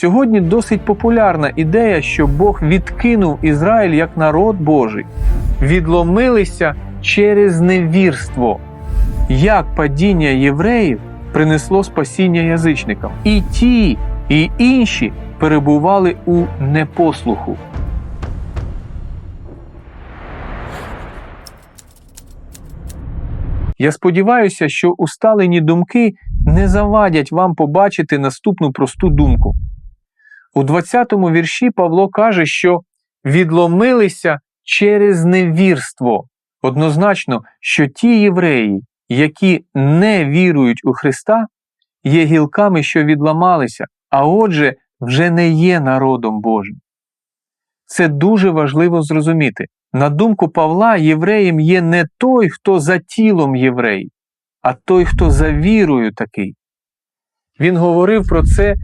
Сьогодні досить популярна ідея, що Бог відкинув Ізраїль як народ Божий, відломилися через невірство. Як падіння євреїв принесло спасіння язичникам. І ті, і інші перебували у непослуху. Я сподіваюся, що усталені думки не завадять вам побачити наступну просту думку. У 20-му вірші Павло каже, що відломилися через невірство. Однозначно, що ті євреї, які не вірують у Христа, є гілками, що відламалися, а отже, вже не є народом Божим. Це дуже важливо зрозуміти. На думку Павла, євреєм є не той, хто за тілом єврей, а той, хто за вірою такий. Він говорив про це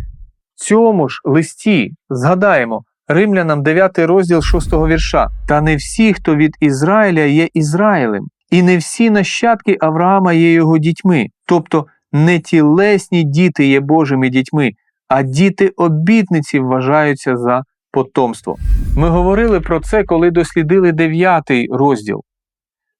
цьому ж листі. Згадаємо, Римлянам 9 розділ 6 вірша. Та не всі, хто від Ізраїля є Ізраїлем, і не всі нащадки Авраама є його дітьми, тобто не тілесні діти є Божими дітьми, а діти обітниці вважаються за потомство. Ми говорили про це, коли дослідили 9 розділ.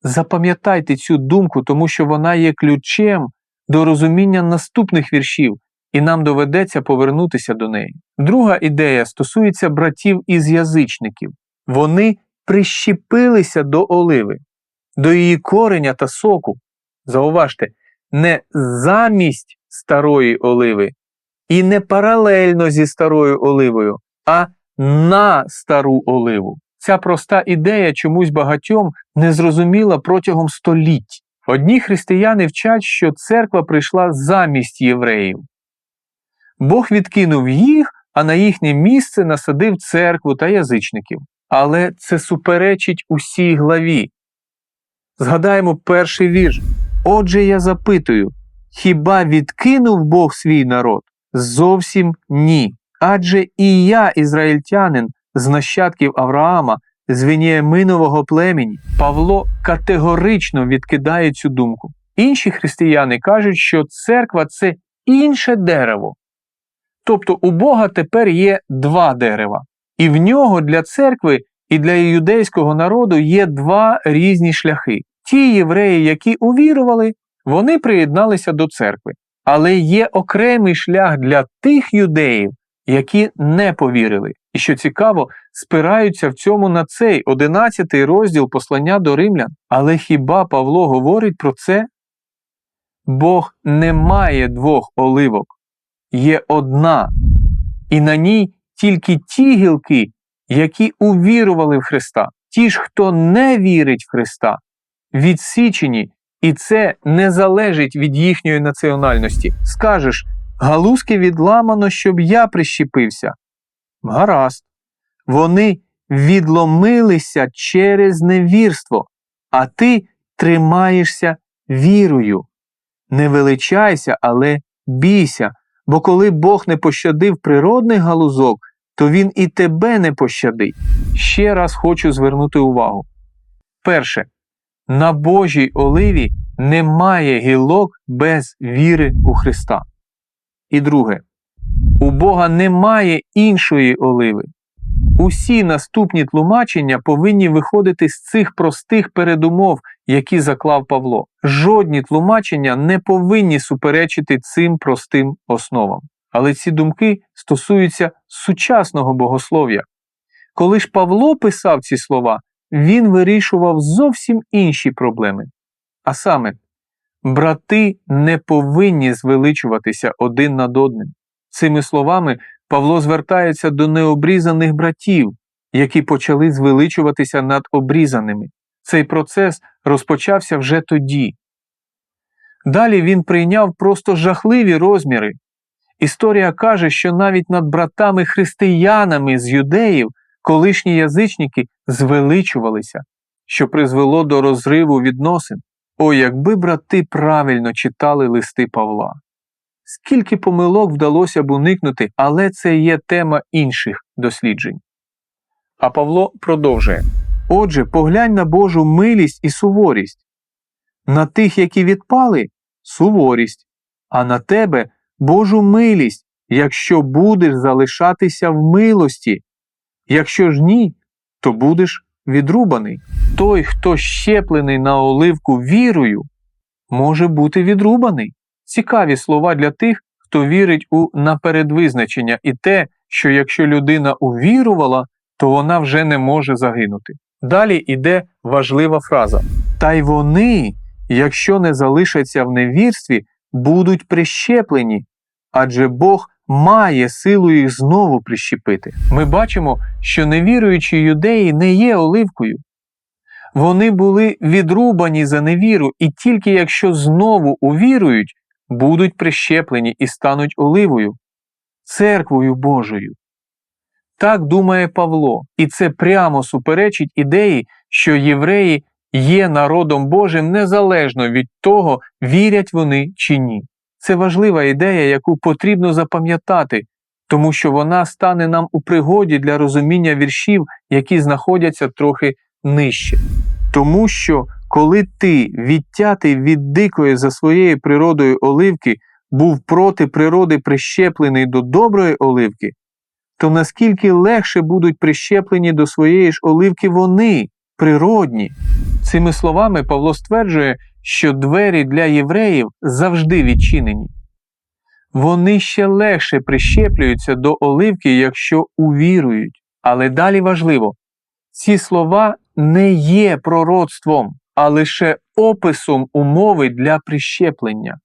Запам'ятайте цю думку, тому що вона є ключем до розуміння наступних віршів, і нам доведеться повернутися до неї. Друга ідея стосується братів із язичників. Вони прищепилися до оливи, до її кореня та соку. Зауважте, не замість старої оливи і не паралельно зі старою оливою, а на стару оливу. Ця проста ідея чомусь багатьом не зрозуміла протягом століть. Одні християни вчать, що церква прийшла замість євреїв. Бог відкинув їх, а на їхнє місце насадив церкву та язичників. Але це суперечить усій главі. Згадаємо перший вірш. Отже, я запитую: хіба відкинув Бог свій народ? Зовсім ні. Адже і я, ізраїльтянин, з нащадків Авраама, з Веніаминового племені, Павло категорично відкидає цю думку. Інші християни кажуть, що церква це інше дерево. Тобто у Бога тепер є два дерева, і в нього для церкви і для юдейського народу є два різні шляхи. Ті євреї, які увірували, вони приєдналися до церкви. Але є окремий шлях для тих юдеїв, які не повірили, і що цікаво, спираються в цьому на цей 11 розділ послання до римлян. Але хіба Павло говорить про це? Бог не має двох оливок, є одна, і на ній тільки ті гілки, які увірували в Христа. Ті ж, хто не вірить в Христа, відсічені, і це не залежить від їхньої національності. Скажеш, галузки відламано, щоб я прищепився. Гаразд. Вони відломилися через невірство, а ти тримаєшся вірою. Не величайся, але бійся, бо коли Бог не пощадив природний галузок, то Він і тебе не пощадить. Ще раз хочу звернути увагу. Перше, на Божій оливі немає гілок без віри у Христа. І друге, у Бога немає іншої оливи. Усі наступні тлумачення повинні виходити з цих простих передумов, які заклав Павло. Жодні тлумачення не повинні суперечити цим простим основам. Але ці думки стосуються сучасного богослов'я. Коли ж Павло писав ці слова, він вирішував зовсім інші проблеми. А саме, брати не повинні звеличуватися один над одним. Цими словами Павло звертається до необрізаних братів, які почали звеличуватися над обрізаними. Цей процес розпочався вже тоді. Далі він прийняв просто жахливі розміри. Історія каже, що навіть над братами-християнами з юдеїв колишні язичники звеличувалися, що призвело до розриву відносин. О, якби брати правильно читали листи Павла. Скільки помилок вдалося б уникнути, але це є тема інших досліджень. А Павло продовжує Отже, поглянь на Божу милість і суворість. На тих, які відпали суворість, а на тебе Божу милість, якщо будеш залишатися в милості. Якщо ж ні, то будеш відрубаний. Той, хто щеплений на оливку вірою, може бути відрубаний. Цікаві слова для тих, хто вірить у напередвизначення і те, що якщо людина увірувала, то вона вже не може загинути. Далі йде важлива фраза: Та й вони, якщо не залишаться в невірстві, будуть прищеплені, адже Бог має силу їх знову прищепити. Ми бачимо, що невіруючі юдеї не є оливкою. Вони були відрубані за невіру, і тільки якщо знову увірують, будуть прищеплені і стануть оливою, церквою Божою. Так думає Павло, і це прямо суперечить ідеї, що євреї є народом Божим незалежно від того, вірять вони чи ні. Це важлива ідея, яку потрібно запам'ятати, тому що вона стане нам у пригоді для розуміння віршів, які знаходяться трохи нижче. Тому що, коли ти, відтятий від дикої за своєю природою оливки, був проти природи прищеплений до доброї оливки, то наскільки легше будуть прищеплені до своєї ж оливки вони, природні. Цими словами Павло стверджує, що двері для євреїв завжди відчинені. Вони ще легше прищеплюються до оливки, якщо увірують. Але далі важливо, ці слова не є пророцтвом, а лише описом умови для прищеплення.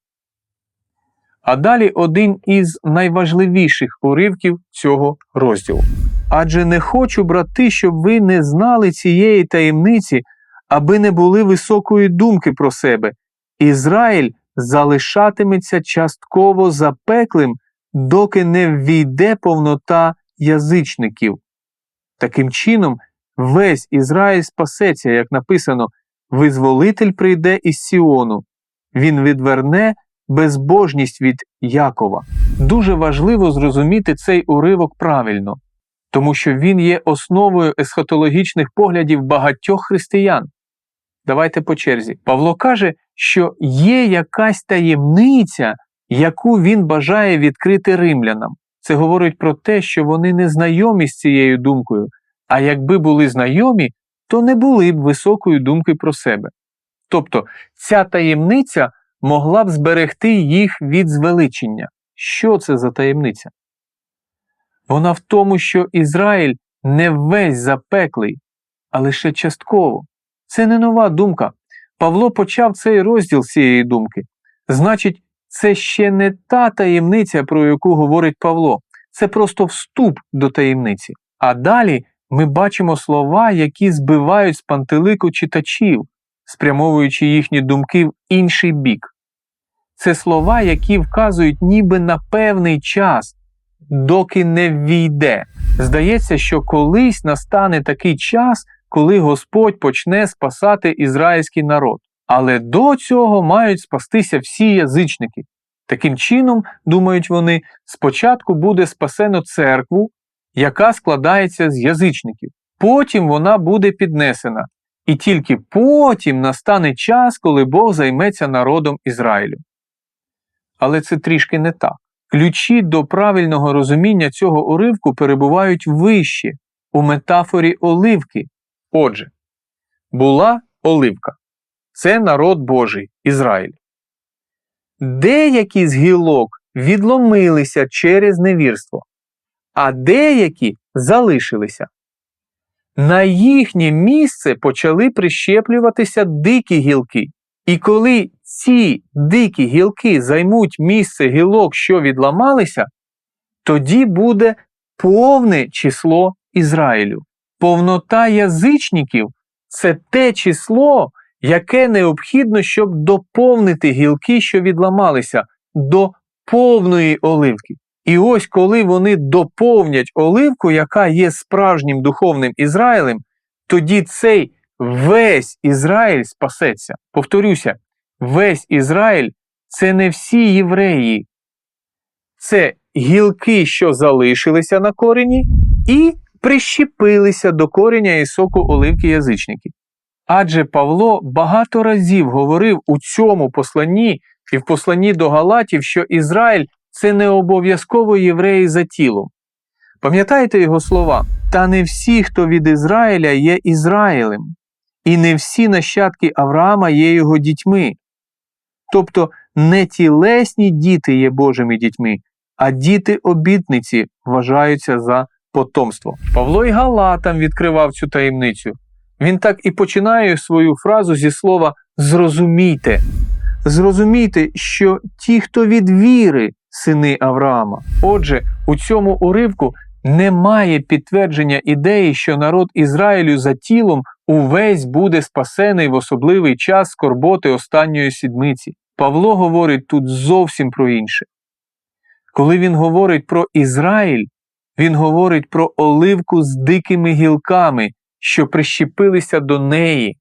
А далі один із найважливіших уривків цього розділу. Адже не хочу, брати, щоб ви не знали цієї таємниці, аби не були високої думки про себе. Ізраїль залишатиметься частково запеклим, доки не ввійде повнота язичників. Таким чином, весь Ізраїль спасеться, як написано, визволитель прийде із Сіону, він відверне безбожність від Якова. Дуже важливо зрозуміти цей уривок правильно, тому що він є основою есхатологічних поглядів багатьох християн. Давайте по черзі. Павло каже, що є якась таємниця, яку він бажає відкрити римлянам. Це говорить про те, що вони не знайомі з цією думкою, а якби були знайомі, то не були б високої думки про себе. Тобто ця таємниця могла б зберегти їх від звеличення. Що це за таємниця? Вона в тому, що Ізраїль не весь запеклий, а лише частково. Це не нова думка. Павло почав цей розділ цієї думки. Значить, це ще не та таємниця, про яку говорить Павло, це просто вступ до таємниці. А далі ми бачимо слова, які збивають з пантелику читачів, спрямовуючи їхні думки в інший бік. Це слова, які вказують ніби на певний час, доки не ввійде. Здається, що колись настане такий час, коли Господь почне спасати ізраїльський народ. Але до цього мають спастися всі язичники. Таким чином, думають вони, спочатку буде спасено церкву, яка складається з язичників. Потім вона буде піднесена. І тільки потім настане час, коли Бог займеться народом Ізраїлю. Але це трішки не так. Ключі до правильного розуміння цього уривку перебувають вище, у метафорі оливки. Отже, була оливка. Це народ Божий, Ізраїль. Деякі з гілок відломилися через невірство, а деякі залишилися. На їхнє місце почали прищеплюватися дикі гілки. І коли ці дикі гілки займуть місце гілок, що відламалися, тоді буде повне число Ізраїлю. Повнота язичників це те число, яке необхідно, щоб доповнити гілки, що відламалися, до повної оливки. І ось коли вони доповнять оливку, яка є справжнім духовним Ізраїлем, тоді цей весь Ізраїль спасеться. Повторюся, весь Ізраїль це не всі євреї, це гілки, що залишилися на корені, і прищепилися до кореня і соку оливки язичників. Адже Павло багато разів говорив у цьому посланні і в посланні до Галатів, що Ізраїль це не обов'язково євреї за тілом. Пам'ятаєте його слова? Та не всі, хто від Ізраїля, є Ізраїлем, і не всі нащадки Авраама є його дітьми. Тобто не тілесні діти є Божими дітьми, а діти обітниці вважаються за потомство. Павло і Галатам відкривав цю таємницю. Він так і починає свою фразу зі слова зрозумійте. Зрозумійте, що ті, хто від віри, сини Авраама. Отже, у цьому уривку немає підтвердження ідеї, що народ Ізраїлю за тілом увесь буде спасений в особливий час скорботи останньої сідмиці. Павло говорить тут зовсім про інше. Коли він говорить про Ізраїль, він говорить про оливку з дикими гілками, що прищепилися до неї,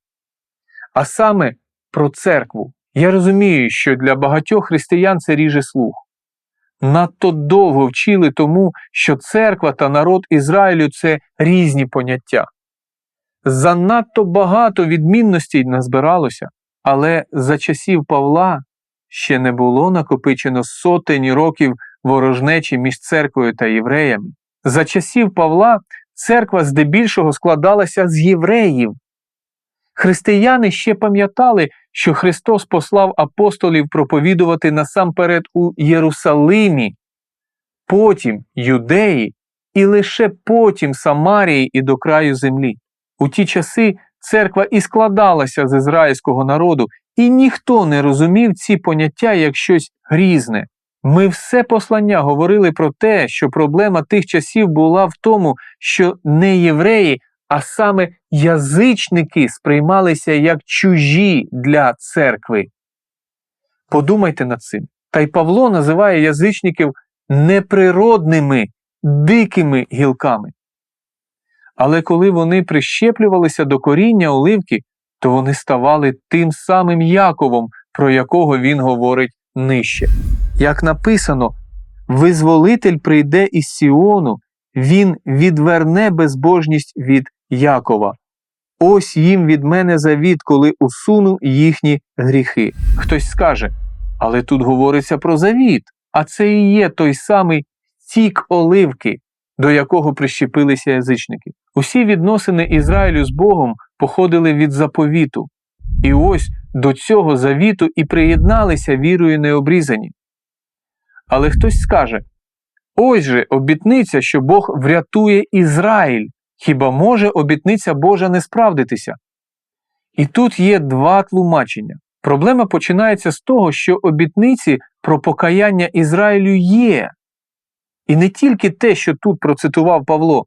а саме про церкву. Я розумію, що для багатьох християн це ріже слух. Надто довго вчили тому, що церква та народ Ізраїлю це різні поняття. Занадто багато відмінностей назбиралося, але за часів Павла ще не було накопичено сотень років ворожнечі між церквою та євреями. За часів Павла церква здебільшого складалася з євреїв. Християни ще пам'ятали, що Христос послав апостолів проповідувати насамперед у Єрусалимі, потім Юдеї і лише потім Самарії і до краю землі. У ті часи церква і складалася з ізраїльського народу, і ніхто не розумів ці поняття як щось грізне. Ми все послання говорили про те, що проблема тих часів була в тому, що не євреї, а саме язичники сприймалися як чужі для церкви. Подумайте над цим. Та й Павло називає язичників неприродними, дикими гілками. Але коли вони прищеплювалися до коріння оливки, то вони ставали тим самим Яковом, про якого він говорить нижче. Як написано, визволитель прийде із Сіону, він відверне безбожність від Якова. Ось їм від мене завіт, коли усуну їхні гріхи. Хтось скаже, але тут говориться про завіт, а це і є той самий тік оливки, до якого прищепилися язичники. Усі відносини Ізраїлю з Богом походили від заповіту. І ось до цього завіту і приєдналися вірою необрізані. Але хтось скаже: ось же обітниця, що Бог врятує Ізраїль. Хіба може обітниця Божа не справдитися? І тут є два тлумачення. Проблема починається з того, що обітниці про покаяння Ізраїлю є. І не тільки те, що тут процитував Павло,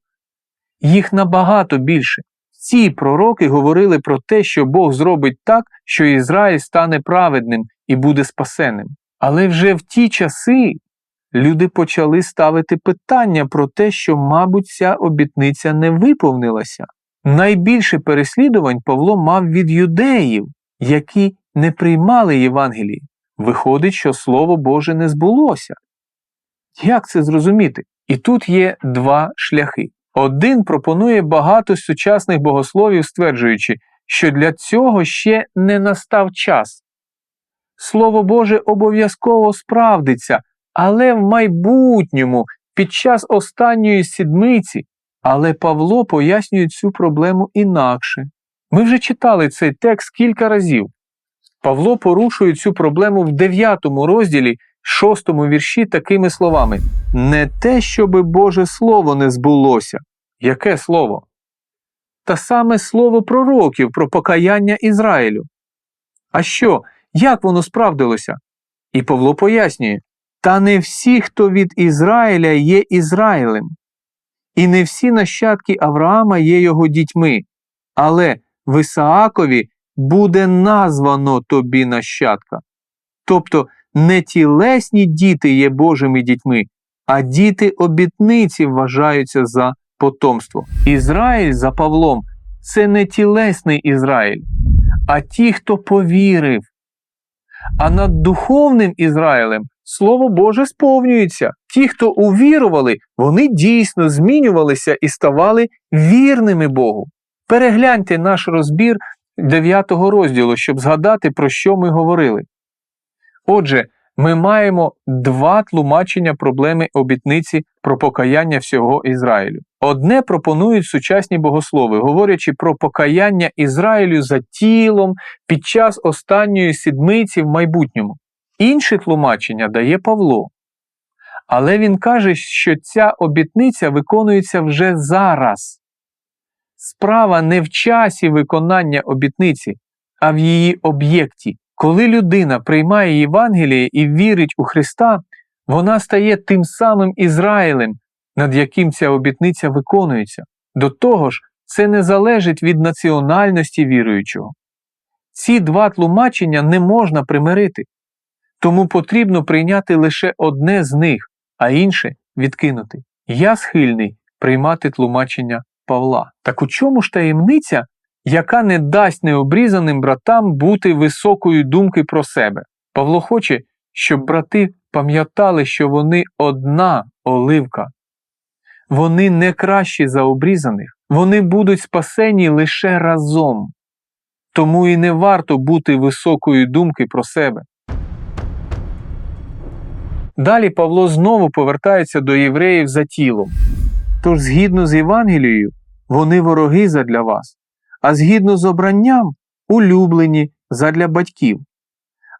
їх набагато більше. Ці пророки говорили про те, що Бог зробить так, що Ізраїль стане праведним і буде спасеним. Але вже в ті часи люди почали ставити питання про те, що, мабуть, ця обітниця не виповнилася. Найбільше переслідувань Павло мав від юдеїв, які не приймали Євангелії. Виходить, що Слово Боже не збулося. Як це зрозуміти? І тут є два шляхи. Один пропонує багато сучасних богословів, стверджуючи, що для цього ще не настав час. Слово Боже обов'язково справдиться, але в майбутньому, під час останньої сідмиці, але Павло пояснює цю проблему інакше. Ми вже читали цей текст кілька разів. Павло порушує цю проблему в 9 розділі, 6 вірші такими словами: Не те, щоби Боже Слово не збулося. Яке слово? Та саме слово пророків про покаяння Ізраїлю. А що, як воно справдилося? І Павло пояснює: Та не всі, хто від Ізраїля є Ізраїлем, і не всі нащадки Авраама є його дітьми, але в Ісаакові буде названо тобі нащадка. Тобто не тілесні діти є Божими дітьми, а діти обітниці вважаються за потомство. Ізраїль за Павлом це не тілесний Ізраїль, а ті, хто повірив. А над духовним Ізраїлем Слово Боже сповнюється. Ті, хто увірували, вони дійсно змінювалися і ставали вірними Богу. Перегляньте наш розбір 9 розділу, щоб згадати, про що ми говорили. Отже, ми маємо два тлумачення проблеми обітниці про покаяння всього Ізраїлю. Одне пропонують сучасні богослови, говорячи про покаяння Ізраїлю за тілом під час останньої сідмиці в майбутньому. Інше тлумачення дає Павло. Але він каже, що ця обітниця виконується вже зараз. Справа не в часі виконання обітниці, а в її об'єкті. Коли людина приймає Євангеліє і вірить у Христа, вона стає тим самим Ізраїлем, над яким ця обітниця виконується. До того ж, це не залежить від національності віруючого. Ці два тлумачення не можна примирити, тому потрібно прийняти лише одне з них, а інше відкинути. Я схильний приймати тлумачення Павла. Так у чому ж таємниця, яка не дасть необрізаним братам бути високої думки про себе? Павло хоче, щоб брати пам'ятали, що вони одна оливка. Вони не кращі за обрізаних, вони будуть спасені лише разом. Тому і не варто бути високої думки про себе. Далі Павло знову повертається до євреїв за тілом. Тож, згідно з Євангелією, вони вороги задля вас, а згідно з обранням улюблені задля батьків.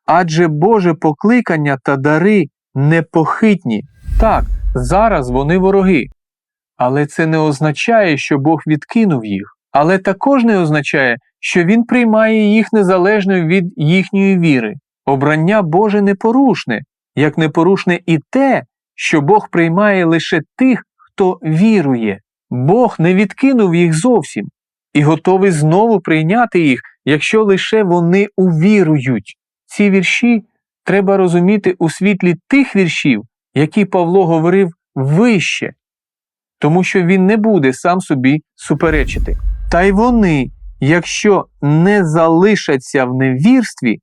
Адже Боже покликання та дари непохитні. Так, зараз вони вороги. Але це не означає, що Бог відкинув їх, але також не означає, що Він приймає їх незалежно від їхньої віри. Обрання Боже непорушне, як непорушне і те, що Бог приймає лише тих, хто вірує. Бог не відкинув їх зовсім і готовий знову прийняти їх, якщо лише вони увірують. Ці вірші треба розуміти у світлі тих віршів, які Павло говорив вище, тому що він не буде сам собі суперечити. Та й вони, якщо не залишаться в невірстві,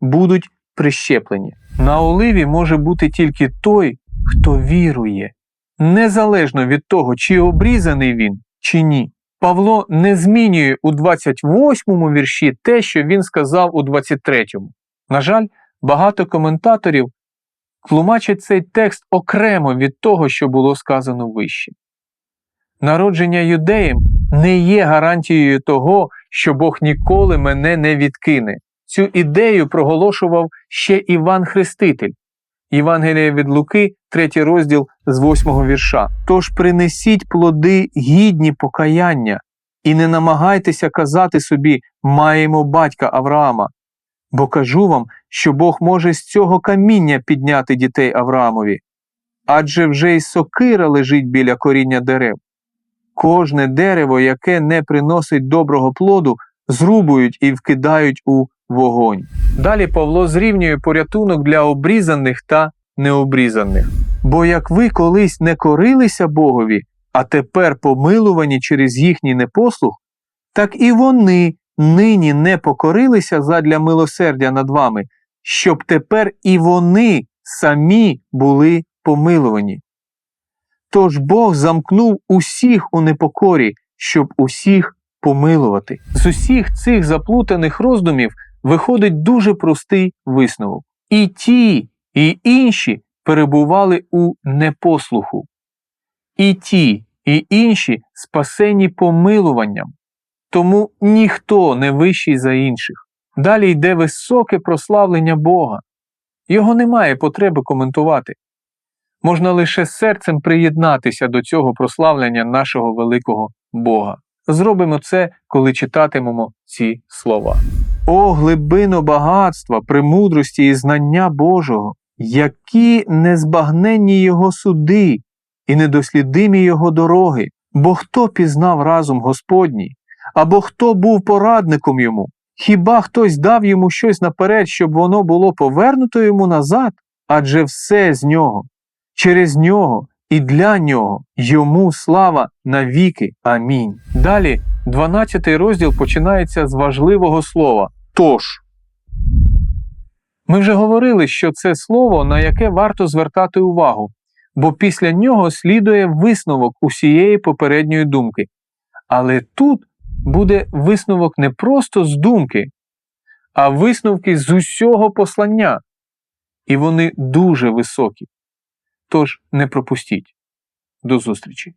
будуть прищеплені. На оливі може бути тільки той, хто вірує, незалежно від того, чи обрізаний він, чи ні. Павло не змінює у 28 вірші те, що він сказав у 23-му. На жаль, багато коментаторів тлумачать цей текст окремо від того, що було сказано вище. Народження юдеєм не є гарантією того, що Бог ніколи мене не відкине. Цю ідею проголошував ще Іван Хреститель. Євангелія від Луки, 3 розділ з 8 вірша. Тож принесіть плоди гідні покаяння, і не намагайтеся казати собі маємо батька Авраама. Бо кажу вам, що Бог може з цього каміння підняти дітей Авраамові, адже вже й сокира лежить біля коріння дерев. Кожне дерево, яке не приносить доброго плоду, зрубують і вкидають у вогонь. Далі Павло зрівнює порятунок для обрізаних та необрізаних. Бо як ви колись не корилися Богові, а тепер помилувані через їхній непослух, так і вони нині не покорилися задля милосердя над вами, щоб тепер і вони самі були помилувані. Тож Бог замкнув усіх у непокорі, щоб усіх помилувати. З усіх цих заплутаних роздумів виходить дуже простий висновок. І ті, і інші перебували у непослуху. І ті, і інші спасені помилуванням. Тому ніхто не вищий за інших. Далі йде високе прославлення Бога. Його немає потреби коментувати. Можна лише серцем приєднатися до цього прославлення нашого великого Бога. Зробимо це, коли читатимемо ці слова. О, глибино багатства, премудрості і знання Божого, які незбагненні Його суди і недослідимі Його дороги, бо хто пізнав разум Господній, або хто був порадником йому? Хіба хтось дав йому щось наперед, щоб воно було повернуто йому назад? Адже все з нього, через нього і для нього йому слава навіки. Амінь. Далі 12 розділ починається з важливого слова тож. Ми вже говорили, що це слово, на яке варто звертати увагу, бо після нього слідує висновок усієї попередньої думки. Але тут буде висновок не просто з думки, а висновки з усього послання. і вони дуже високі. Тож не пропустіть. До зустрічі!